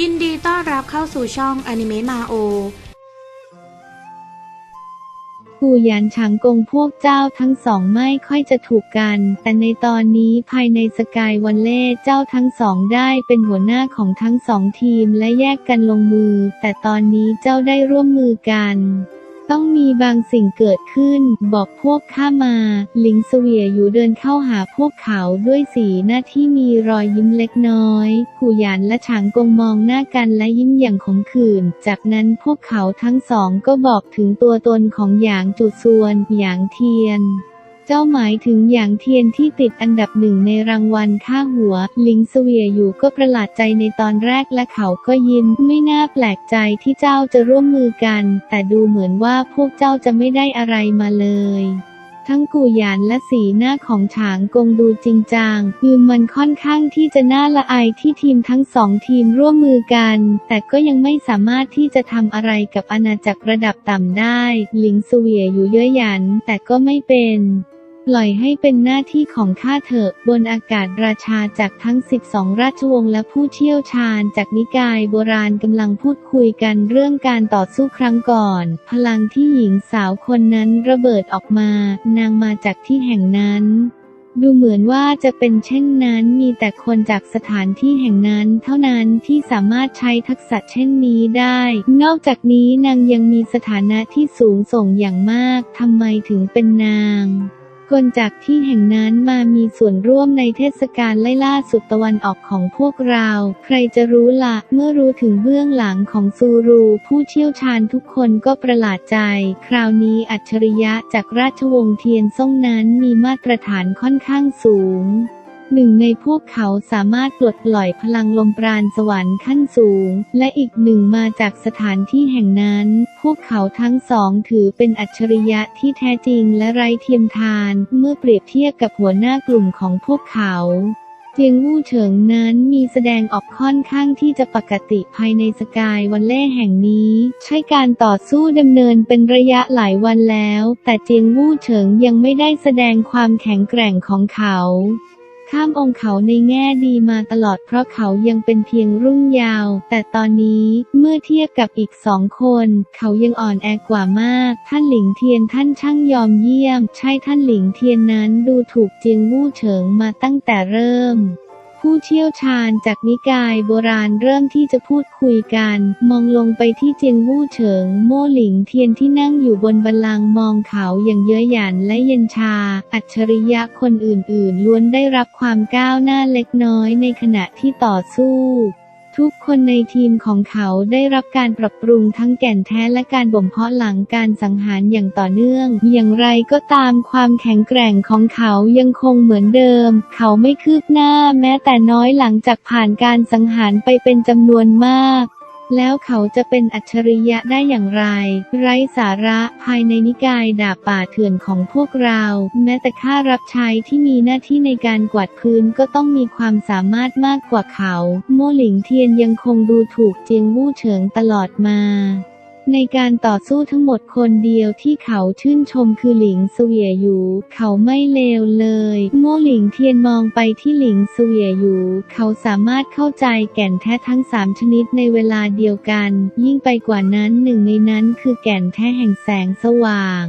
ยินดีต้อนรับเข้าสู่ช่องอนิเมะมาโอกูหยานฉางกงพวกเจ้าทั้งสองไม่ค่อยจะถูกกัน แต่ในตอนนี้ภายในสกายวันเล่เจ้าทั้งสองได้เป็นหัวหน้าของทั้งสองทีมและแยกกันลงมือ แต่ตอนนี้เจ้าได้ร่วมมือกัน ต้องมีบางสิ่งเกิดขึ้น บอกพวกข้ามา หลิงเสวียอยู่เดินเข้าหาพวกเขาด้วยสีหน้าที่มีรอยยิ้มเล็กน้อยกูหยานและฉางกงมองหน้ากันและยิ้มอย่างขมขื่น จากนั้นพวกเขาทั้งสองก็บอกถึงตัวตนของหยางจุซวน หยางเทียน เจ้าหมายถึงหยางเทียนที่ติดอันดับหนึ่งในรางวัลค่าหัว ลิงเสวียอยู่ก็ประหลาดใจในตอนแรกและเขาก็ยิ้มไม่น่าแปลกใจที่เจ้าจะร่วมมือกัน แต่ดูเหมือนว่าพวกเจ้าจะไม่ได้อะไรมาเลยทั้งกูหยานและสีหน้าของฉางกงดูจริงจังคือมันค่อนข้างที่จะน่าละอายที่ทีมทั้งสองทีมร่วมมือกัน แต่ก็ยังไม่สามารถที่จะทำอะไรกับอาณาจักรระดับต่ำได้ หลิงเสวียอยู่เย้ยหยันแต่ก็ไม่เป็น ปล่อยให้เป็นหน้าที่ของข้าเถอะ บนอากาศราชาจากทั้ง 12 ราชวงศ์และผู้เชี่ยวชาญจากนิกายโบราณกำลังพูดคุยกันเรื่องการต่อสู้ครั้งก่อน พลังที่หญิงสาวคนนั้นระเบิดออกมา นางมาจากที่แห่งนั้นดูเหมือนว่าจะเป็นเช่นนั้นมีแต่คนจากสถานที่แห่งนั้นเท่านั้นที่สามารถใช้ทักษะเช่นนี้ได้ นอกจากนี้นางยังมีสถานะที่สูงส่งอย่างมากทำไมถึงเป็นนาง คนจากที่แห่งนั้นมามีส่วนร่วมในเทศกาลไล่ล่าสุดตะวันออกของพวกเรา ใครจะรู้ละ เมื่อรู้ถึงเบื้องหลังของซูรู ผู้เชี่ยวชาญทุกคนก็ประหลาดใจ คราวนี้อัจฉริยะจากราชวงศ์เทียนซ่งนั้นมีมาตรฐานค่อนข้างสูง หนึ่งในพวกเขาสามารถปลดปล่อยพลังลมปราณสวรรค์ขั้นสูง และอีกหนึ่งมาจากสถานที่แห่งนั้น พวกเขาทั้งสองถือเป็นอัจฉริยะที่แท้จริงและไร้เทียมทาน เมื่อเปรียบเทียบกับหัวหน้ากลุ่มของพวกเขาเจียงวู่เฉิงนั้นมีแสดงออกค่อนข้างที่จะปกติภายในสกายวันเล่แห่งนี้ ใช่การต่อสู้ดำเนินเป็นระยะหลายวันแล้ว แต่เจียงวู่เฉิงยังไม่ได้แสดงความแข็งแกร่งของเขา ข้ามองค์เขาในแง่ดีมาตลอดเพราะเขายังเป็นเพียงรุ่งยาว แต่ตอนนี้เมื่อเทียบกับอีกสองคน เขายังอ่อนแอกว่ามาก ท่านหลิงเทียนท่านช่างยอมเยี่ยม ใช่ท่านหลิงเทียนนั้นดูถูกเจียงวู่เฉิงมาตั้งแต่เริ่ม ผู้เชี่ยวชาญจากนิกายโบราณเริ่มที่จะพูดคุยกัน มองลงไปที่เจียงวู่เฉิง โม่หลิงเทียนที่นั่งอยู่บนบันลังมองเขาอย่างเย้ยหยันและเย็นชา อัจฉริยะคนอื่นๆ ล้วนได้รับความก้าวหน้าเล็กน้อยในขณะที่ต่อสู้ ทุกคนในทีมของเขาได้รับการปรับปรุงทั้งแก่นแท้และการบ่มเพาะหลังการสังหารอย่างต่อเนื่อง อย่างไรก็ตามความแข็งแกร่งของเขายังคงเหมือนเดิม เขาไม่คืบหน้าแม้แต่น้อยหลังจากผ่านการสังหารไปเป็นจำนวนมาก แล้วเขาจะเป็นอัจฉริยะได้อย่างไร ไร้สาระภายในนิกายดาบป่าเถื่อนของพวกเรา แม้แต่ข้ารับใช้ที่มีหน้าที่ในการกวาดพื้นก็ต้องมีความสามารถมากกว่าเขา โมหลิงเทียนยังคงดูถูกเจียงวู่เฉิงตลอดมา ในการต่อสู้ทั้งหมดคนเดียวที่เขาชื่นชมคือหลิงเสวียอยู่ เขาไม่เลวเลยโม่หลิงเทียนมองไปที่หลิงเสวียอยู่ เขาสามารถเข้าใจแก่นแท้ทั้งสามชนิดในเวลาเดียวกัน ยิ่งไปกว่านั้นหนึ่งในนั้นคือแก่นแท้แห่งแสงสว่าง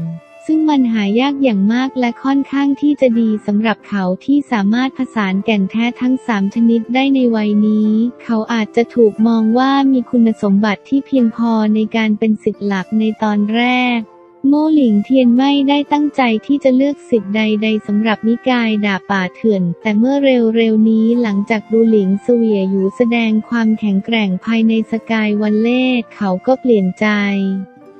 ซึ่งมันหายากอย่างมากและค่อนข้างที่จะดีสำหรับเขาที่สามารถผสานแก่นแท้ทั้งสามชนิดได้ในวัยนี้ เขาอาจจะถูกมองว่ามีคุณสมบัติที่เพียงพอในการเป็นสิทธิ์หลักในตอนแรกโมหลิงเทียนไม่ได้ตั้งใจที่จะเลือกสิทธิ์ใด ๆสำหรับนิกายดาป่าเถื่อน แต่เมื่อเร็วๆนี้หลังจากดูหลิงเสวียอยู่แสดงความแข็งแกร่งภายในสกายวันเล่เขาก็เปลี่ยนใจ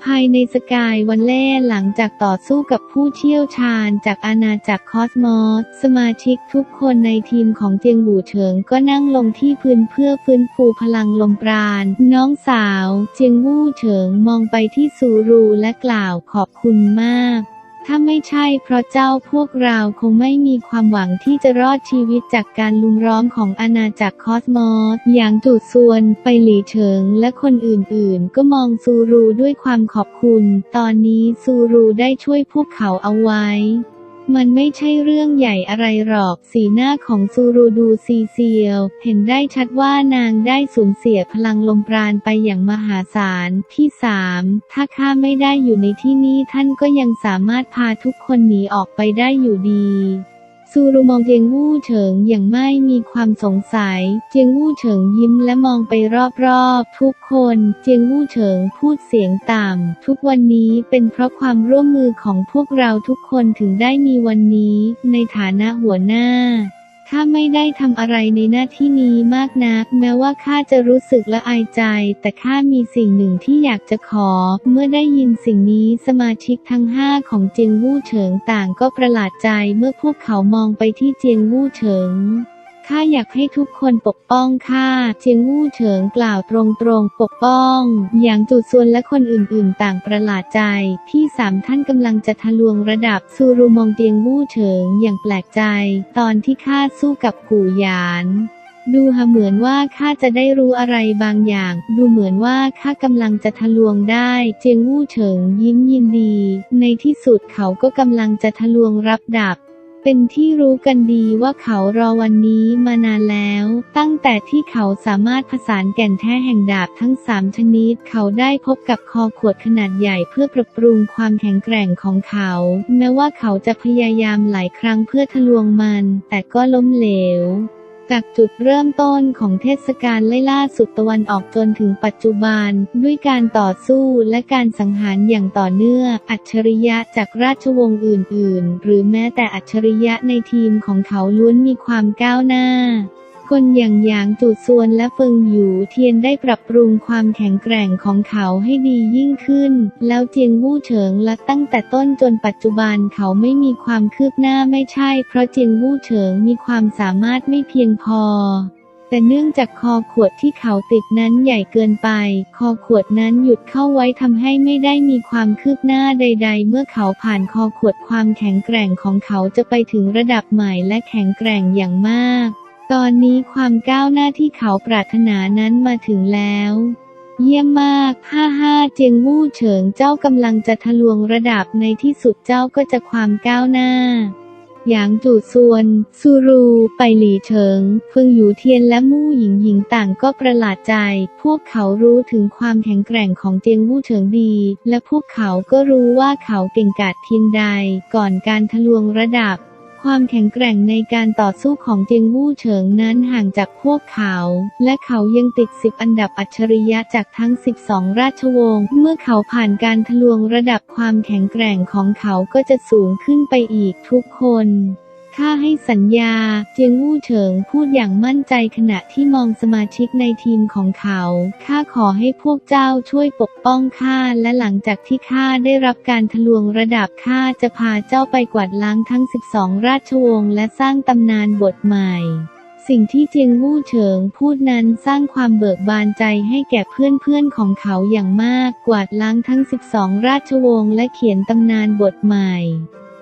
ภายในสกายวันแล่หลังจากต่อสู้กับผู้เชี่ยวชาญจากอาณาจักรคอสมอส สมาชิกทุกคนในทีมของเจียงบูเฉิงก็นั่งลงที่พื้นเพื่อฟื้นฟูพลังลมปราณ น้องสาว เจียงวู่เฉิงมองไปที่ซูรูและกล่าวขอบคุณมาก ถ้าไม่ใช่เพราะเจ้าพวกเราคงไม่มีความหวังที่จะรอดชีวิตจากการลุมร้อมของอาณาจักรคอสมอส อย่างจูดซวน ไปหลีเฉิง และคนอื่นๆ ก็มองซูรูด้วยความขอบคุณ ตอนนี้ซูรูได้ช่วยพวกเขาเอาไว้ มันไม่ใช่เรื่องใหญ่อะไรหรอก สีหน้าของซูรูดูซีเซียว เห็นได้ชัดว่านางได้สูญเสียพลังลมปราณไปอย่างมหาศาล ที่สามถ้าข้าไม่ได้อยู่ในที่นี้ท่านก็ยังสามารถพาทุกคนหนีออกไปได้อยู่ดี ซูรุมองเจียงวู่เฉิงอย่างไม่มีความสงสัยเจียงวู่เฉิงยิ้มและมองไปรอบๆ ทุกคนเจียงวู่เฉิงพูดเสียงต่ำทุกวันนี้เป็นเพราะความร่วมมือของพวกเราทุกคนถึงได้มีวันนี้ ในฐานะหัวหน้า ข้าไม่ได้ทำอะไรในหน้าที่นี้มากนัก แม้ว่าข้าจะรู้สึกละอายใจ แต่ข้ามีสิ่งหนึ่งที่อยากจะขอ เมื่อได้ยินสิ่งนี้สมาชิกทั้งห้าของเจียงวู่เฉิงต่างก็ประหลาดใจเมื่อพวกเขามองไปที่เจียงวู่เฉิง ข้าอยากให้ทุกคนปกป้องข้าเจียงวู่เฉิงกล่าวตรงๆ ปกป้อง อย่างจุดส่วนและคนอื่นๆ ต่างประหลาดใจ ที่สามท่านกำลังจะทะลวงระดับซูรุมองเจียงวู่เฉิงอย่างแปลกใจ ตอนที่ข้าสู้กับกู่หยานดูเหมือนว่าข้าจะได้รู้อะไรบางอย่าง ดูเหมือนว่าข้ากำลังจะทะลวงได้ เจียงวู่เฉิงยิ้มยินดี ในที่สุดเขาก็กำลังจะทะลวงรับดับ เป็นที่รู้กันดีว่าเขารอวันนี้มานานแล้ว ตั้งแต่ที่เขาสามารถผสานแก่นแท้แห่งดาบทั้งสามชนิด เขาได้พบกับคอขวดขนาดใหญ่เพื่อปรับปรุงความแข็งแกร่งของเขา แม้ว่าเขาจะพยายามหลายครั้งเพื่อทะลวงมัน แต่ก็ล้มเหลว จากจุดเริ่มต้นของเทศกาลไล่ล่าสุดตะวันออกจนถึงปัจจุบัน ด้วยการต่อสู้และการสังหารอย่างต่อเนื่องอัจฉริยะจากราชวงศ์อื่น ๆ หรือแม้แต่อัจฉริยะในทีมของเขาล้วนมีความก้าวหน้า คนอย่างหยางจูซวนและเฟิงหยูเทียนได้ปรับปรุงความแข็งแกร่งของเขาให้ดียิ่งขึ้น แล้วเจียงวู่เฉิงและตั้งแต่ต้นจนปัจจุบันเขาไม่มีความคืบหน้าไม่ใช่ เพราะเจียงวู่เฉิงมีความสามารถไม่เพียงพอแต่เนื่องจากคอขวดที่เขาติดนั้นใหญ่เกินไป คอขวดนั้นหยุดเข้าไว้ทำให้ไม่ได้มีความคืบหน้าใด ๆ เมื่อเขาผ่านคอขวดความแข็งแกร่งของเขาจะไปถึงระดับใหม่และแข็งแกร่งอย่างมาก ตอนนี้ความก้าวหน้าที่เขาปรารถนานั้นมาถึงแล้ว เยี่ยมมากฮ่าฮ่าเจียงวู่เฉิงเจ้ากำลังจะทะลวงระดับในที่สุดเจ้าก็จะความก้าวหน้าหยางจู่ซวน ซูรู ไปหลีเฉิง เฟิงหยูเทียนและมู่หญิงหญิงต่างก็ประหลาดใจ พวกเขารู้ถึงความแข็งแกร่งของเจียงวู่เฉิงดี และพวกเขาก็รู้ว่าเขาเก่งกาจเพียงใด ก่อนการทะลวงระดับ ความแข็งแกร่งในการต่อสู้ของเจียงวู่เฉิงนั้นห่างจากพวกเขา และเขายังติดสิบอันดับอัจฉริยะจากทั้ง 12 ราชวงศ์ เมื่อเขาผ่านการทะลวงระดับความแข็งแกร่งของเขาก็จะสูงขึ้นไปอีกทุกคน ข้าให้สัญญาเจียงวู่เฉิงพูดอย่างมั่นใจขณะที่มองสมาชิกในทีมของเขาข้าขอให้พวกเจ้าช่วยปกป้องข้าและหลังจากที่ข้าได้รับการทะลวงระดับข้าจะพาเจ้าไปกวาดล้างทั้ง 12 ราชวงศ์และสร้างตำนานบทใหม่สิ่งที่เจียงวู่เฉิงพูดนั้นสร้างความเบิกบานใจให้แก่เพื่อนๆของเขาอย่างมาก กวาดล้างทั้ง 12 ราชวงศ์และเขียนตำนานบทใหม่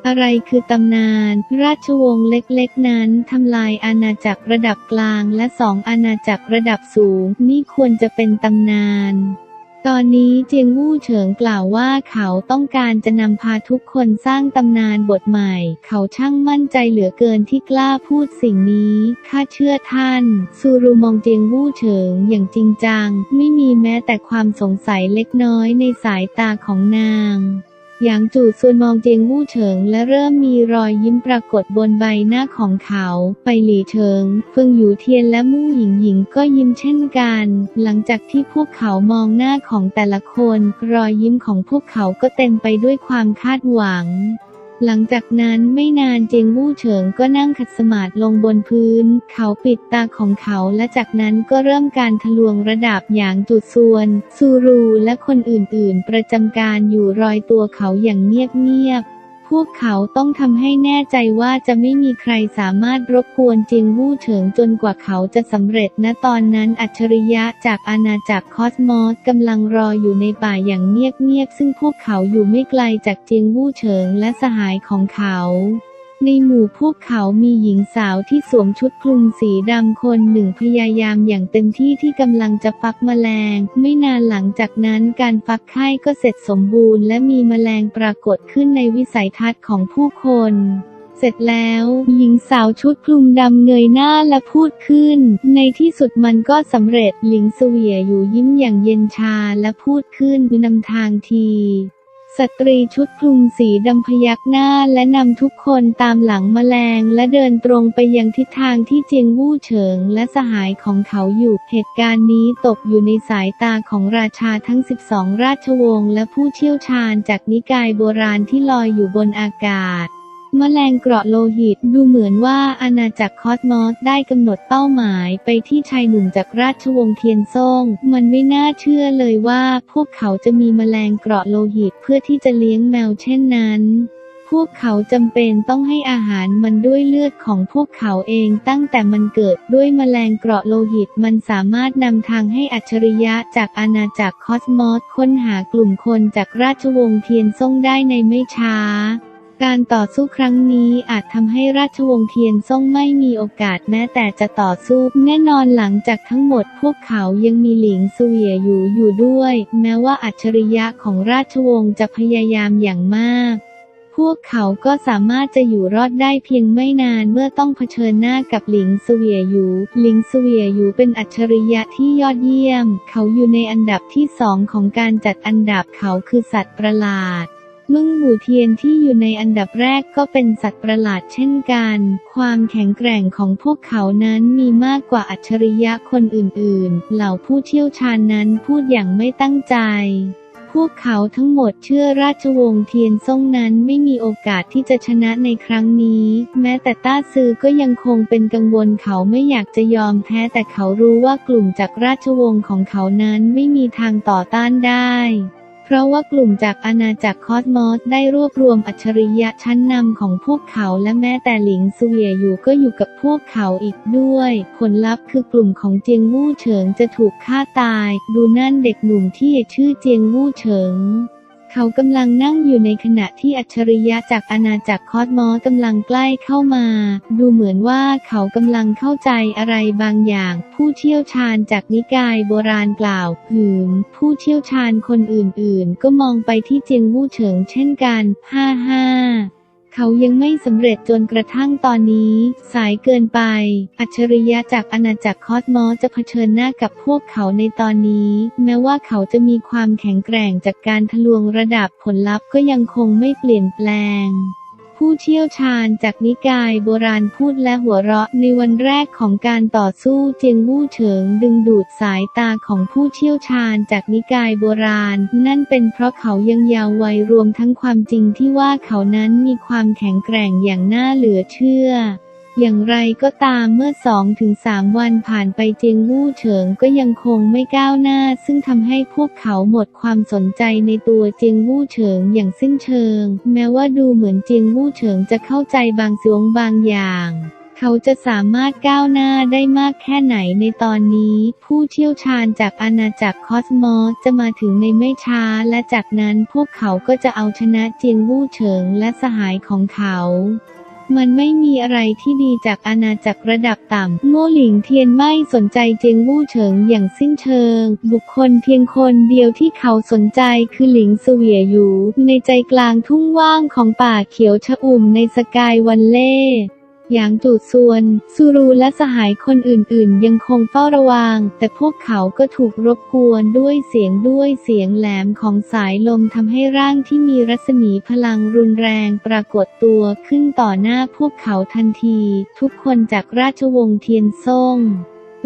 อะไรคือตำนาน ราชวงศ์เล็กๆ นั้นทำลายอาณาจักรระดับกลางและสองอาณาจักรระดับสูง นี่ควรจะเป็นตำนาน ตอนนี้เจียงวู่เฉิงกล่าวว่าเขาต้องการจะนำพาทุกคนสร้างตำนานบทใหม่ เขาช่างมั่นใจเหลือเกินที่กล้าพูดสิ่งนี้ข้าเชื่อท่าน ซูรุมองเจียงวู่เฉิงอย่างจริงจัง ไม่มีแม้แต่ความสงสัยเล็กน้อยในสายตาของนาง หยางจู่ส่วนมองเจียงวู่เฉิง และเริ่มมีรอยยิ้มปรากฏบนใบหน้าของเขา ไปหลี่เฉิง เฟิงหยูเทียนและมู่หญิงหญิงก็ยิ้มเช่นกัน หลังจากที่พวกเขามองหน้าของแต่ละคน รอยยิ้มของพวกเขาก็เต็มไปด้วยความคาดหวัง หลังจากนั้นไม่นานเจียงวู่เฉิงก็นั่งขัดสมาธิลงบนพื้น เขาปิดตาของเขาและจากนั้นก็เริ่มการทะลวงระดับอย่างจุดส่วน ซูรูและคนอื่นๆ ประจำการอยู่รอยตัวเขาอย่างเงียบๆ พวกเขาต้องทำให้แน่ใจว่าจะไม่มีใครสามารถรบกวนเจียงวู่เฉิงจนกว่าเขาจะสำเร็จณตอนนั้นอัจฉริยะจากอาณาจักรคอสมอสกำลังรออยู่ในป่าอย่างเงียบๆซึ่งพวกเขาอยู่ไม่ไกลจากเจียงวู่เฉิงและสหายของเขา ในหมู่พวกเขามีหญิงสาวที่สวมชุดคลุมสีดำคนหนึ่งพยายามอย่างเต็มที่ที่กำลังจะฟักแมลง ไม่นานหลังจากนั้นการฟักไข่ก็เสร็จสมบูรณ์และมีแมลงปรากฏขึ้นในวิสัยทัศน์ของผู้คน เสร็จแล้ว หญิงสาวชุดคลุมดำเงยหน้าและพูดขึ้น ในที่สุดมันก็สำเร็จหลิงเสวียอยู่ยิ้มอย่างเย็นชาและพูดขึ้นนำทางที สตรีชุดคลุมสีดำพยักหน้าและนำทุกคนตามหลังแมลงและเดินตรงไปยังทิศทางที่เจียงวู่เฉิงและสหายของเขาอยู่ เหตุการณ์นี้ตกอยู่ในสายตาของราชาทั้ง 12 ราชวงศ์และผู้เชี่ยวชาญจากนิกายโบราณที่ลอยอยู่บนอากาศ แมลงเกราะโลหิตดูเหมือนว่าอาณาจักรคอสมอสได้กำหนดเป้าหมายไปที่ชายหนุ่มจากราชวงศ์เทียนซ่ง มันไม่น่าเชื่อเลยว่าพวกเขาจะมีแมลงเกราะโลหิตเพื่อที่จะเลี้ยงแมวเช่นนั้นพวกเขาจำเป็นต้องให้อาหารมันด้วยเลือดของพวกเขาเองตั้งแต่มันเกิดด้วยแมลงเกราะโลหิตมันสามารถนำทางให้อัจฉริยะจากอาณาจักรคอสมอสค้นหากลุ่มคนจากราชวงศ์เทียนซ่งได้ในไม่ช้า การต่อสู้ครั้งนี้อาจทำให้ราชวงศ์เทียนซ่งไม่มีโอกาสแม้แต่จะต่อสู้ แน่นอนหลังจากทั้งหมดพวกเขายังมีหลิงเสวียอยู่อยู่ด้วย แม้ว่าอัจฉริยะของราชวงศ์จะพยายามอย่างมาก พวกเขาก็สามารถจะอยู่รอดได้เพียงไม่นานเมื่อต้องเผชิญหน้ากับหลิงเสวียอยู่หลิงเสวียอยู่เป็นอัจฉริยะที่ยอดเยี่ยม เขาอยู่ในอันดับที่สองของการจัดอันดับเขาคือสัตว์ประหลาด มึงหมู่เทียนที่อยู่ในอันดับแรกก็เป็นสัตว์ประหลาดเช่นกัน ความแข็งแกร่งของพวกเขานั้นมีมากกว่าอัจฉริยะคนอื่นๆ เหล่าผู้เชี่ยวชาญนั้นพูดอย่างไม่ตั้งใจพวกเขาทั้งหมดเชื่อราชวงศ์เทียนซ่งนั้นไม่มีโอกาสที่จะชนะในครั้งนี้ แม้แต่ต้าซือก็ยังคงเป็นกังวลเขาไม่อยากจะยอมแพ้แต่เขารู้ว่ากลุ่มจากราชวงศ์ของเขานั้นไม่มีทางต่อต้านได้ ราะว่ากลุ่มจากอาณาจักรคอสมอสได้รวบรวมอัจฉริยะชั้นนำของพวกเขาและแม้แต่หลิงเวียอยู่ก็อยู่กับพวกเขาอีกด้วย ผลลัพธ์คือกลุ่มของเจียงวู่เฉิงจะถูกฆ่าตาย ดูนั่นเด็กหนุ่มที่ชื่อเจียงวู่เฉิง เขากำลังนั่งอยู่ในขณะที่อัจฉริยะจากอาณาจักรคอสมอกำลังใกล้เข้ามา ดูเหมือนว่าเขากำลังเข้าใจอะไรบางอย่าง ผู้เชี่ยวชาญจากนิกายโบราณกล่าวหืมผู้เชี่ยวชาญคนอื่นๆ ก็มองไปที่เจียงวู่เฉิงเช่นกัน ฮ่าฮ่า เขายังไม่สำเร็จจนกระทั่งตอนนี้ สายเกินไป อัจฉริยะจากอาณาจักรคอสมอจะเผชิญหน้ากับพวกเขาในตอนนี้ แม้ว่าเขาจะมีความแข็งแกร่งจากการทะลวงระดับผลลัพธ์ก็ยังคงไม่เปลี่ยนแปลง ผู้เชี่ยวชาญจากนิกายโบราณพูดและหัวเราะในวันแรกของการต่อสู้เจียงวู่เฉิงดึงดูดสายตาของผู้เชี่ยวชาญจากนิกายโบราณ นั่นเป็นเพราะเขายังยาววัยรวมทั้งความจริงที่ว่าเขานั้นมีความแข็งแกร่งอย่างน่าเหลือเชื่อ อย่างไรก็ตามเมื่อ 2-3 วันผ่านไปเจียงวู่เฉิงก็ยังคงไม่ก้าวหน้า ซึ่งทำให้พวกเขาหมดความสนใจในตัวเจียงวู่เฉิงอย่างสิ้นเชิง แม้ว่าดูเหมือนเจียงวู่เฉิงจะเข้าใจบางส่วนบางอย่างเขาจะสามารถก้าวหน้าได้มากแค่ไหนในตอนนี้ ผู้เชี่ยวชาญจากอาณาจักรคอสมอสจะมาถึงในไม่ช้า และจากนั้นพวกเขาก็จะเอาชนะเจียงวู่เฉิงและสหายของเขา มันไม่มีอะไรที่ดีจากอาณาจักรระดับต่ำ โง่หลิงเทียนไม่สนใจเจียงวู่เฉิงอย่างสิ้นเชิง บุคคลเพียงคนเดียวที่เขาสนใจคือหลิงเสวียอยู่ ในใจกลางทุ่งว่างของป่าเขียวชะอุ่มในสกายวันเล่ อย่างจูดซวน ซูรูและสหายคนอื่นๆ ยังคงเฝ้าระวัง แต่พวกเขาก็ถูกรบกวนด้วยเสียงด้วยเสียงแหลมของสายลมทำให้ร่างที่มีรัศมีพลังรุนแรงปรากฏตัวขึ้นต่อหน้าพวกเขาทันที ทุกคนจากราชวงศ์เทียนซ่ง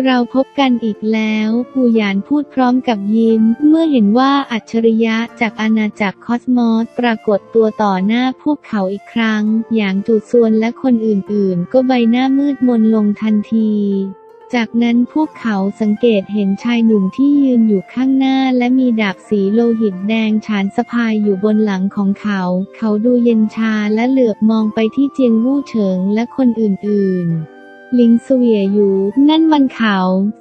เราพบกันอีกแล้วปูหยานพูดพร้อมกับยิ้ม เมื่อเห็นว่าอัจฉริยะจากอาณาจักรคอสมอสปรากฏตัวต่อหน้าพวกเขาอีกครั้ง อย่างจูซวนและคนอื่นๆ ก็ใบหน้ามืดมนลงทันทีจากนั้นพวกเขาสังเกตเห็นชายหนุ่มที่ยืนอยู่ข้างหน้า และมีดาบสีโลหิตแดงฉานสะพายอยู่บนหลังของเขา เขาดูเย็นชาและเหลือบมองไปที่เจียงวู่เฉิงและคนอื่นๆ ลิงเสวียอยู่ นั่นมันเขา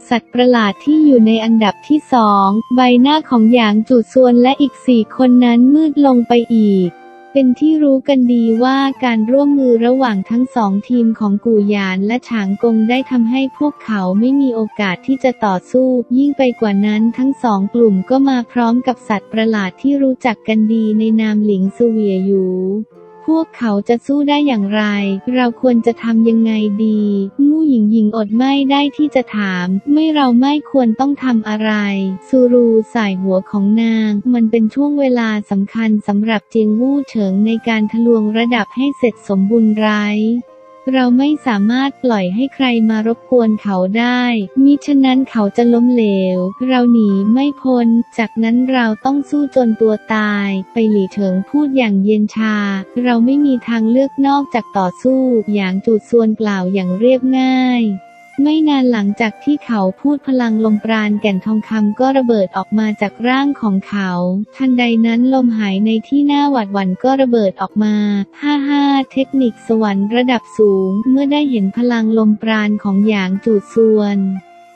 สัตว์ประหลาดที่อยู่ในอันดับที่สอง ใบหน้าของหยางจูซวนและอีกสี่คนนั้นมืดลงไปอีกเป็นที่รู้กันดีว่าการร่วมมือระหว่างทั้งสองทีมของกู่หยานและฉางกงได้ทำให้พวกเขาไม่มีโอกาสที่จะต่อสู้ ยิ่งไปกว่านั้นทั้งสองกลุ่มก็มาพร้อมกับสัตว์ประหลาดที่รู้จักกันดีในนามหลิงเสวียอยู่ พวกเขาจะสู้ได้อย่างไร เราควรจะทำยังไงดี มู่หญิงหญิงอดไม่ได้ที่จะถาม ไม่เราไม่ควรต้องทำอะไร ซูรูสายหัวของนาง มันเป็นช่วงเวลาสำคัญสำหรับเจียงวู่เฉิงในการทะลวงระดับให้เสร็จสมบูรณ์ไร้ เราไม่สามารถปล่อยให้ใครมารบกวนเขาได้ มิฉะนั้นเขาจะล้มเหลว เราหนีไม่พ้น จากนั้นเราต้องสู้จนตัวตาย ไปหลี่เฉิงพูดอย่างเย็นชา เราไม่มีทางเลือกนอกจากต่อสู้ อย่างจูดส่วนกล่าวอย่างเรียบง่าย ไม่นานหลังจากที่เขาพูดพลังลมปราณแก่นทองคำก็ระเบิดออกมาจากร่างของเขา ทันใดนั้นลมหายในที่หน้าหวัดหวั่นก็ระเบิดออกมาฮ่าฮ่าเทคนิคสวรรค์ระดับสูง เมื่อได้เห็นพลังลมปราณของหยางจูดซวน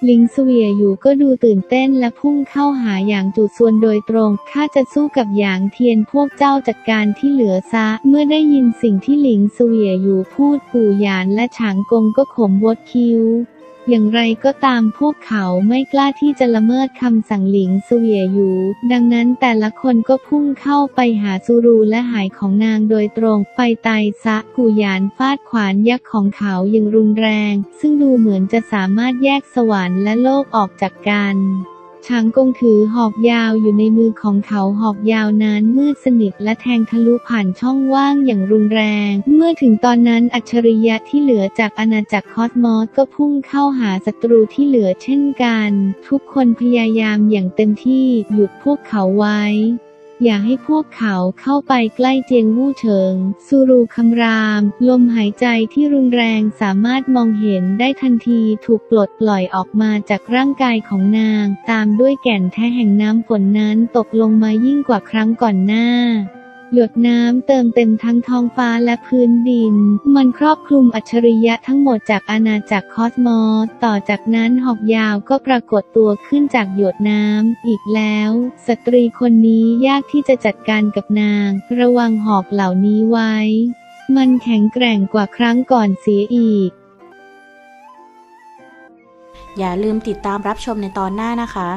ลิงเวียอยู่ก็ดูตื่นเต้นและพุ่งเข้าหาหยางจูดซวนโดยตรง ข้าจะสู้กับหยางเทียนพวกเจ้าจัดการที่เหลือซะ เมื่อได้ยินสิ่งที่หลิงเวียอยู่พูดปู่หยานและฉางกงก็ขมวดคิ้ว อย่างไรก็ตามพวกเขาไม่กล้าที่จะละเมิดคำสั่งหลิงเสวียอยู่ ดังนั้นแต่ละคนก็พุ่งเข้าไปหาซูรูและหายของนางโดยตรงไปตายซะกูยานฟาดขวานยักษ์ของเขาอย่างรุนแรง ซึ่งดูเหมือนจะสามารถแยกสวรรค์และโลกออกจากกัน ช้างกงถือหอกยาวอยู่ในมือของเขาหอกยาวนั้นมืดสนิทและแทงทะลุผ่านช่องว่างอย่างรุนแรง เมื่อถึงตอนนั้นอัจฉริยะที่เหลือจากอาณาจักรคอสมอสก็พุ่งเข้าหาศัตรูที่เหลือเช่นกัน ทุกคนพยายามอย่างเต็มที่หยุดพวกเขาไว้ อย่าให้พวกเขาเข้าไปใกล้เจียงวู่เฉิงซูรูคำราม ลมหายใจที่รุนแรงสามารถมองเห็นได้ทันทีถูกปลดปล่อยออกมาจากร่างกายของนาง ตามด้วยแก่นแท้แห่งน้ำฝนนั้นตกลงมายิ่งกว่าครั้งก่อนหน้า หยดน้ำเติมเต็มทั้งท้องฟ้าและพื้นดิน มันครอบคลุมอัจฉริยะทั้งหมดจากอาณาจักรคอสมอสต่อจากนั้นหอกยาวก็ปรากฏตัวขึ้นจากหยดน้ำอีกแล้ว สตรีคนนี้ยากที่จะจัดการกับนาง ระวังหอกเหล่านี้ไว้ มันแข็งแกร่งกว่าครั้งก่อนเสียอีก อย่าลืมติดตามรับชมในตอนหน้านะคะ